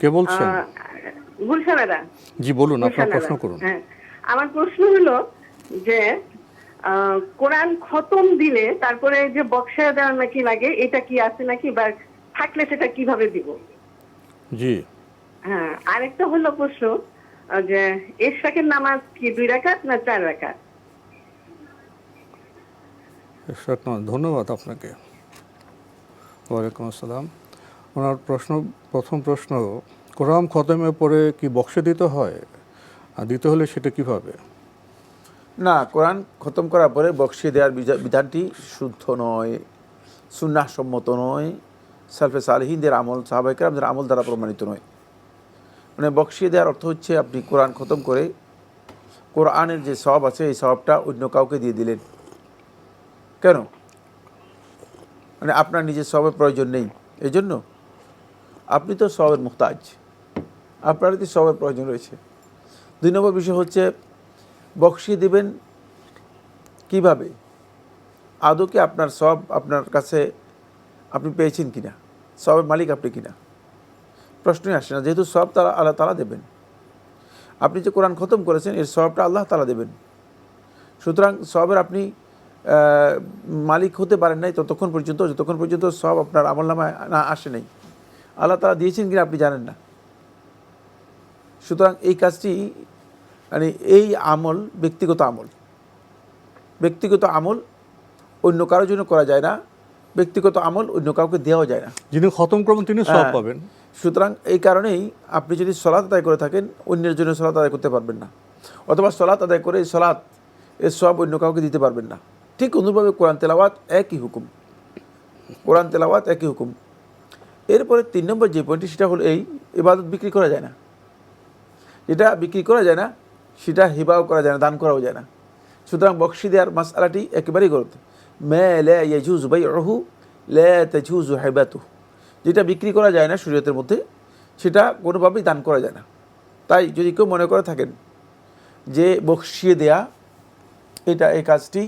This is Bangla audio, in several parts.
কে বলছেন? গুলশানারা জি বলুন আপনার প্রশ্ন করুন। হ্যাঁ আমার প্রশ্ন হলো যে কোরআন খতম দিলে তারপরে যে বক্সা দেওয়ার নাকি লাগে এটা কি আছে নাকি বা থাকলে সেটা কীভাবে দিব? জি। হ্যাঁ আরেকটা হলো প্রশ্ন যে এশরাকের নামাজ কি দুই রাকাত না চার রাকাত? ধন্যবাদ আপনাকে। ওয়ালাইকুম আসসালাম। ওনার প্রশ্ন, প্রথম প্রশ্ন, কোরআন খতমের পরে কি বক্সে দিতে হয়? আর দিতে হলে সেটা কীভাবে? না, কোরআন খতম করার পরে বক্সিয়ে দেওয়ার বিধানটি শুদ্ধ নয় সুন্নাহ সম্মত নয়, সালফে সালহিনদের আমল সাহাবাহিকরামদের আমল দ্বারা প্রমাণিত নয়। মানে বক্সিয়ে দেওয়ার অর্থ হচ্ছে আপনি কোরআন খতম করে কোরআনের যে সব আছে, এই সবটা অন্য কাউকে দিয়ে দিলেন। কেন? মানে আপনার নিজের সবের প্রয়োজন নেই। এই জন্য আপনি তো সবের মুহতাজ। আপনার তো সবের প্রয়োজন রয়েছে? দুই নম্বর বিষয় হচ্ছে বক্সিয়ে দেবেন কীভাবে? আদৌ কি আপনার সব আপনার কাছে আপনি পেয়েছেন কিনা? সবের মালিক আপনি কিনা? প্রশ্নই আসে না, যেহেতু সব তারা আল্লাহ তালা দেবেন। আপনি যে কোরআন খতম করেছেন, এর সবটা আল্লাহ তালা দেবেন। সুতরাং সবের আপনি মালিক হতে পারেন নাই ততক্ষণ পর্যন্ত, যতক্ষণ পর্যন্ত সব আপনার আমল নামায় না আসে নাই। আল্লাহ তালা দিয়েছেন কিনা আপনি জানেন না। সুতরাং এই কাজটি মানে এই আমল ব্যক্তিগত আমল। ব্যক্তিগত আমল অন্য কারোর জন্য করা যায় না ব্যক্তিগত আমল অন্য কাউকে দেওয়া যায় না। যিনি খতম করবেন তিনি সব হ্যাঁ। পাবেন। সুতরাং এই কারণেই আপনি যদি সলাৎ আদায় করে থাকেন অন্যের জন্য সলাৎ আদায় করতে পারবেন না। অথবা সলাৎ আদায় করে এই সলাৎ এর সব অন্য কাউকে দিতে পারবেন না। ঠিক অনুরূপভাবে কোরআন তেলাওয়াত একই হুকুম। কোরআন তেলাওয়াত একই হুকুম। এরপরে তিন নম্বর যে পয়েন্টটি সেটা হলো এই, ইবাদত বিক্রি করা যায় না। যেটা বিক্রি করা যায় না, সেটা হিবাও করা যায় না, দান করাও যায় না। সুতরাং বক্সি দেওয়ার মাসালাটি একেবারেই গলত। মে লে ইয়াজুজ বাই রহু লে তেজুজ হেবাতু যেটা বিক্রি করা যায় না শরীয়তের মধ্যে, সেটা কোনোভাবেই দান করা যায় না। তাই যদি কেউ মনে করে থাকেন যে বক্সিয়ে দেয়া, এটা এই কাজটি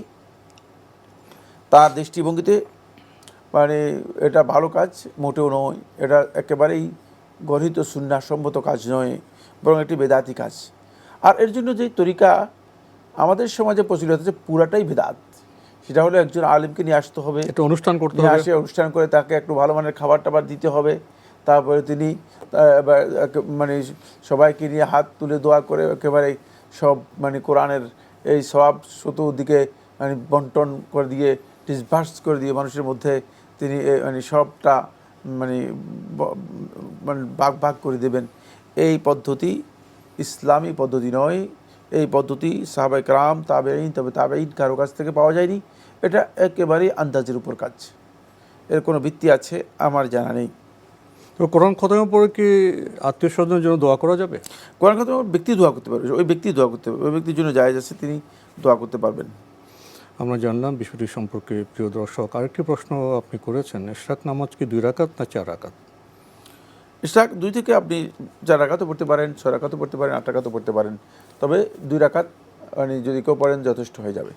তার দৃষ্টিভঙ্গিতে মানে এটা ভালো কাজ মোটেও নয়। এটা একেবারেই গঠিত সুন্নাসম্মত কাজ নয় বরং একটি বেদাতি কাজ। আর এর জন্য যে তরিকা আমাদের সমাজে প্রচলিত আছে পুরাটাই বেদাত। সেটা হলো একজন আলিমকে নিয়ে আসতে হবে। একটা অনুষ্ঠান করতে হবে। আসে অনুষ্ঠান করে তাকে একটু ভালো মানের খাবার টাবার দিতে হবে। তারপরে তিনি মানে সবাইকে নিয়ে হাত তুলে দোয়া করে একেবারে সব মানে কোরআনের এই সব শত দিকে মানে বন্টন করে দিয়ে ডিসবার্স করে দিয়ে মানুষের মধ্যে তিনি মানে সবটা মানে মানে ভাগ ভাগ করে দেবেন। এই পদ্ধতি ইসলামী পদ্ধতি নয়। এই পদ্ধতি সাহাবাই ক্রাম তাবেইন তবে তাবেইন কারও কাছ থেকে পাওয়া যায়নি। এটা একেবারেই আন্দাজের উপর কাজ। এর কোনো ভিত্তি আছে আমার জানা নেই। তো কোরআন খতমের পরে কি আত্মীয় স্বজনের জন্য দোয়া করা যাবে? কোরআন কথা ব্যক্তি দোয়া করতে পারবে ওই ব্যক্তি দোয়া করতে পারবে ওই ব্যক্তির জন্য জায়েজ আছে তিনি দোয়া করতে পারবেন। আমরা জানলাম বিষয়টি সম্পর্কে প্রিয় দর্শক। আরেকটি প্রশ্ন আপনি করেছেন, ইশরাক নামাজ কি দুই রাকাত না চার রাকাত? ইশরাক দুই থেকে আপনি চার রাকাতও পড়তে পারেন, ছয় রাকাতও পড়তে পারেন, আট রাকাতও পড়তে পারেন। তবে দুই রাকাত মানে যদি কেউ পড়েন, যথেষ্ট হয়ে যাবে।